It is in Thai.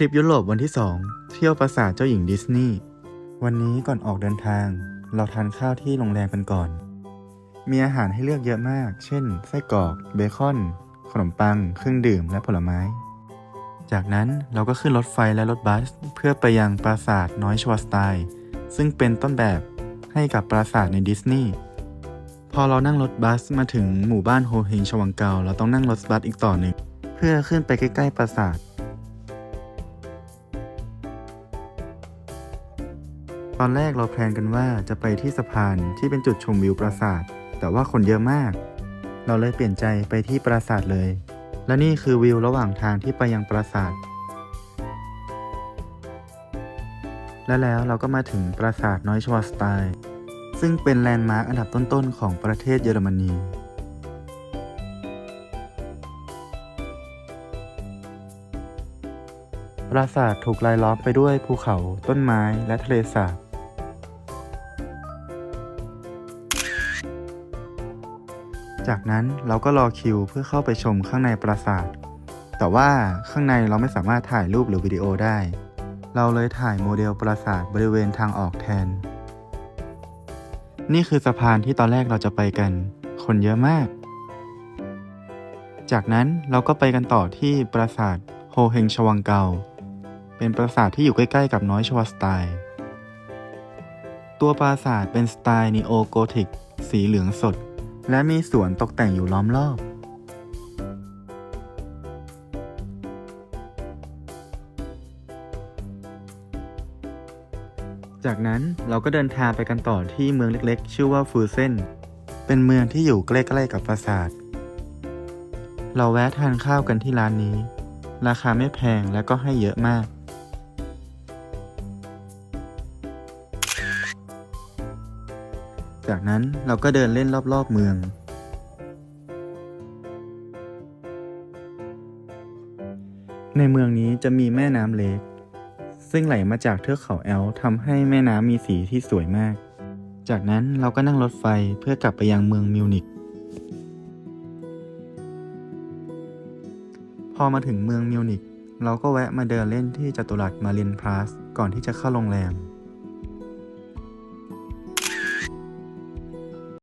ริปยุโรปวันที่ 2 เที่ยวปราสาทเจ้าหญิงดิสนีย์วันนี้ก่อนออกเดินทาง เราทานข้าวที่โรงแรมกันก่อน มีอาหารให้เลือกเยอะมาก เช่น ไส้กรอก เบคอน ขนมปัง เครื่องดื่มและผลไม้ จากนั้นเราก็ขึ้นรถไฟและรถบัส เพื่อไปยังปราสาทน้อยชวสไตน์ซึ่งเป็นต้นแบบให้กับปราสาทในดิสนีย์พอเรานั่งรถบัสมาถึงหมู่บ้านโฮเฮงชวังเกาเราต้องนั่งรถบัสอีกต่อหนึ่ง เพื่อขึ้นไปใกล้ๆปราสาท ตอนแรกเราแพลนกันว่าจะไปที่สะพานที่เป็นจุดชมวิวปราสาท แต่ว่าคนเยอะมาก เราเลยเปลี่ยนใจไปที่ปราสาทเลย และนี่คือวิวระหว่างทางที่ไปยังปราสาท และแล้วเราก็มาถึงปราสาทน้อยชวาสไตน์ซึ่งเป็นแลนด์มาร์คอันดับต้นๆของประเทศเยอรมนีปราสาทถูกรายล้อมไปด้วยภูเขา ต้นไม้และทะเลสาบ จากนั้นเราก็รอคิวเพื่อเข้าไปชมข้างในปราสาท แต่ว่าข้างในเราไม่สามารถถ่ายรูปหรือวิดีโอได้ เราเลยถ่ายโมเดลปราสาทบริเวณทางออกแทน นี่คือสะพานที่ตอนแรกเราจะไปกัน คนเยอะมาก จากนั้นเราก็ไปกันต่อที่ปราสาทโฮเฮงชวังเกา เป็นปราสาทที่อยู่ใกล้ๆ กับน้อยชวาสไตน์ตัวปราสาทเป็นสไตล์นีโอโกธิก สีเหลืองสด และมีสวนตกแต่งอยู่ล้อมรอบ จากนั้นเราก็เดินทางไปกันต่อที่เมืองเล็กๆ ชื่อว่าฟูเซนเป็นเมืองที่อยู่ใกล้ๆกับปราสาท เราแวะทานข้าวกันที่ร้านนี้ ราคาไม่แพงและก็ให้เยอะมาก จากนั้นเราก็เดินเล่นรอบๆเมือง ในเมืองนี้จะมีแม่น้ำเล็ก ซึ่งไหลมาจากเทือกเขาแอลทำให้แม่น้ำมีสีที่สวยมาก จากนั้นเราก็นั่งรถไฟเพื่อกลับไปยังเมืองมิวนิกพอมาถึงเมืองมิวนิกเราก็แวะมาเดินเล่นที่จัตุรัสมารินพลาสก่อนที่จะเข้าโรงแรม